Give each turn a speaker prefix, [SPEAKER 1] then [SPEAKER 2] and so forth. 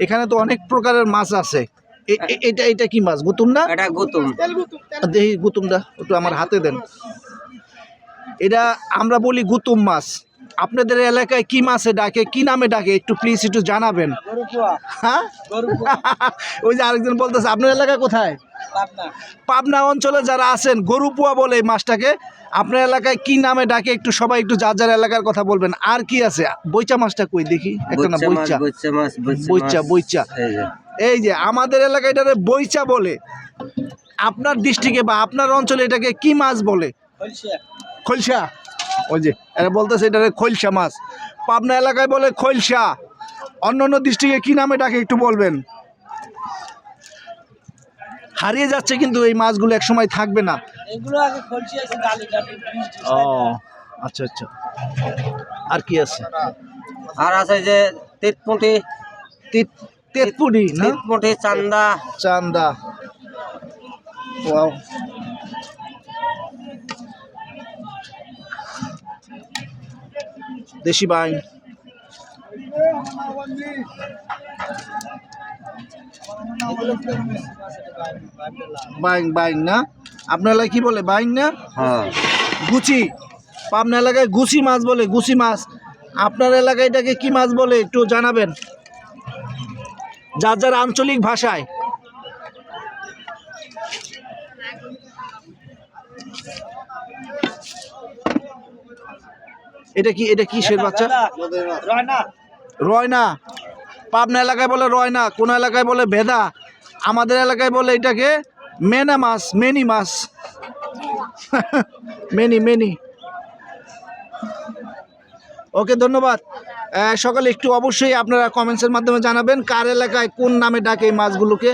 [SPEAKER 1] এখানে তো অনেক প্রকারের মাছ আছে। এটা এটা কি মাছ গুতুম না?
[SPEAKER 2] এটা গুতুম।
[SPEAKER 1] দেখি গুতুম দা একটু আমার হাতে দেন। এটা আমরা বলি গুতুম মাছ। আপনাদের এলাকায় কি মাছে ডাকে কি নামে ডাকে একটু প্লিজ একটু জানাবেন। হ্যাঁ? ওই যে আরেকজন বলতেছে আপনার এলাকা কোথায়? পাবনা। অঞ্চলে যারা আছেন গরুপুয়া বলে এই মাছটাকে আপনার এলাকায় কি নামে ডাকে একটু সবাই একটু যার যার এলাকার কথা বলবেন। আর কি আছে? বইচা মাছটা কই? দেখি একটা না
[SPEAKER 2] বইচা
[SPEAKER 1] বইচা
[SPEAKER 2] বইচা মাছ
[SPEAKER 1] বইচা, বইচা।
[SPEAKER 2] এই যে।
[SPEAKER 1] আমাদের এলাকায় এটারে বইচা বলে। আপনার ডিস্ট্রিক্টে বা আপনার অঞ্চলে এটাকে কি মাছ বলে? খৈলসা ওই যে এরা বলতেছে এটারে খৈলসা মাছ। পাবনা এলাকায় বলে খৈলসা অন্য অন্য ডিস্ট্রিক্টে কি নামে ডাকে একটু বলবেন? হারিয়ে যাচ্ছে কিন্তু এই মাছগুলো এক সময় থাকবে না।
[SPEAKER 3] এগুলো আগে খলসি আছে ডালি ডালি
[SPEAKER 1] ও আচ্ছা আচ্ছা। আর কি আছে?
[SPEAKER 2] আর আছে যে তিতপুটি।
[SPEAKER 1] তিত- তেতপুরি না?
[SPEAKER 2] তিতপুটি চান্দা।
[SPEAKER 1] চান্দা। ওয়াও। দেশি বাইন। বাইং বাইং না? আপনার এলাকায় কি বলে বাইং না?
[SPEAKER 2] হ্যাঁ।
[SPEAKER 1] গুচি। পাবনা এলাকায় গুচি মাছ বলে গুচি মাছ। আপনার এলাকায় এটাকে কি মাছ বলে একটু জানাবেন? যার যার আঞ্চলিক ভাষায়। এটা কি এটা কিসের বাচ্চা?
[SPEAKER 3] রয়না
[SPEAKER 1] রয়না। পাবনা এলাকায় বলে রয়না, কোনো এলাকায় বলে ভেদা, আমাদের এলাকায় বলে এটাকে মেনা মাছ, মেনি মাছ। মেনি মেনি। ওকে, ধন্যবাদ। সকালে একটু অবশ্যই আপনারা কমেন্টসের মাধ্যমে জানাবেন কার এলাকায় কোন নামে ডাকে এই মাছগুলোকে।